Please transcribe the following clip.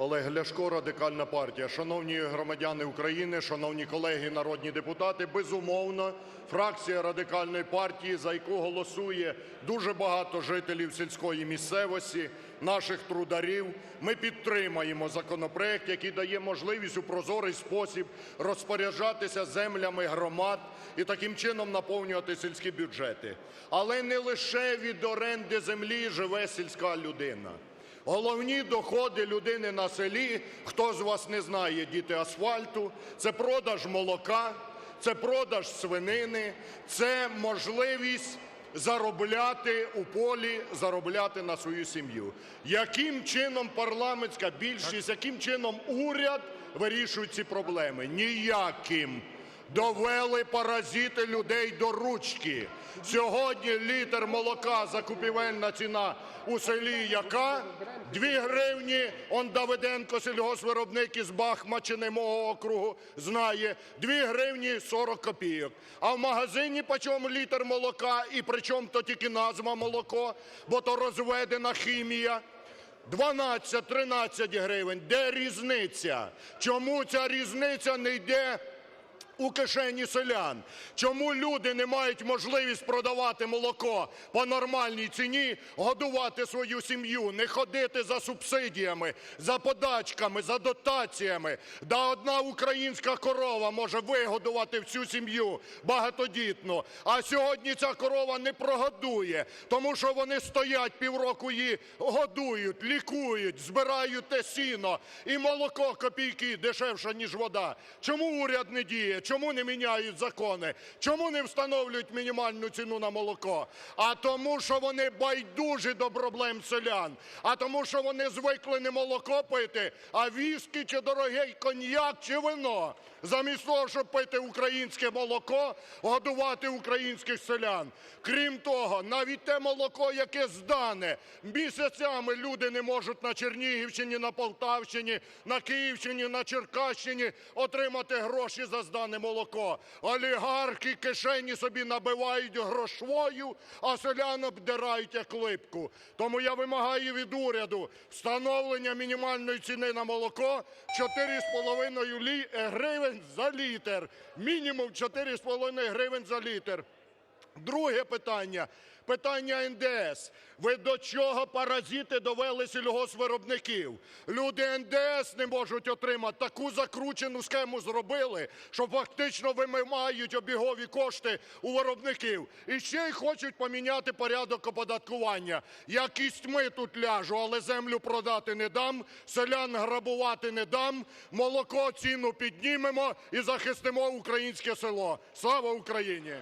Олег Ляшко, Радикальна партія. Шановні громадяни України, шановні колеги народні депутати, безумовно, фракція Радикальної партії, за яку голосує дуже багато жителів сільської місцевості, наших трударів, ми підтримаємо законопроект, який дає можливість у прозорий спосіб розпоряджатися землями громад і таким чином наповнювати сільські бюджети. Але не лише від оренди землі живе сільська людина. Головні доходи людини на селі, хто з вас не знає, діти асфальту, це продаж молока, це продаж свинини, це можливість заробляти у полі, заробляти на свою сім'ю. Яким чином парламентська більшість, яким чином уряд вирішують ці проблеми? Ніяким. Довели паразити людей до ручки. Сьогодні літр молока, закупівельна ціна у селі яка? 2 гривні, он Давиденко, сільгоспвиробник із Бахмачини мого округу, знає, 2 гривні 40 копійок. А в магазині по чому літр молока і при чому то тільки назва молоко, бо то розведена хімія. 12-13 гривень. Де різниця? Чому ця різниця не йде у кишені селян? Чому люди не мають можливість продавати молоко по нормальній ціні, годувати свою сім'ю, не ходити за субсидіями, за подачками, за дотаціями? Да одна українська корова може вигодувати всю сім'ю багатодітну, а сьогодні ця корова не прогодує, тому що вони стоять півроку її годують, лікують, збирають те сіно, і молоко копійки дешевше, ніж вода. Чому уряд не діє? Чому не міняють закони? Чому не встановлюють мінімальну ціну на молоко? А тому, що вони байдужі до проблем селян, а тому, що вони звикли не молоко пити, а віскі чи дорогий коньяк чи вино. Замість того, щоб пити українське молоко, годувати українських селян. Крім того, навіть те молоко, яке здане, місяцями люди не можуть на Чернігівщині, на Полтавщині, на Київщині, на Черкащині отримати гроші за здане молоко. Олігархи кишені собі набивають грошвою, а селян обдирають як липку. Тому я вимагаю від уряду встановлення мінімальної ціни на молоко 4,5 лі... гривень за літр. Мінімум 4,5 гривень за літр. Друге питання. Питання НДС. Ви до чого паразити довели сільгоспвиробників? Люди НДС не можуть отримати. Таку закручену схему зробили, що фактично вимагають обігові кошти у виробників. І ще й хочуть поміняти порядок оподаткування. Я кістьми тут ляжу, але землю продати не дам, селян грабувати не дам, молоко ціну піднімемо і захистимо українське село. Слава Україні!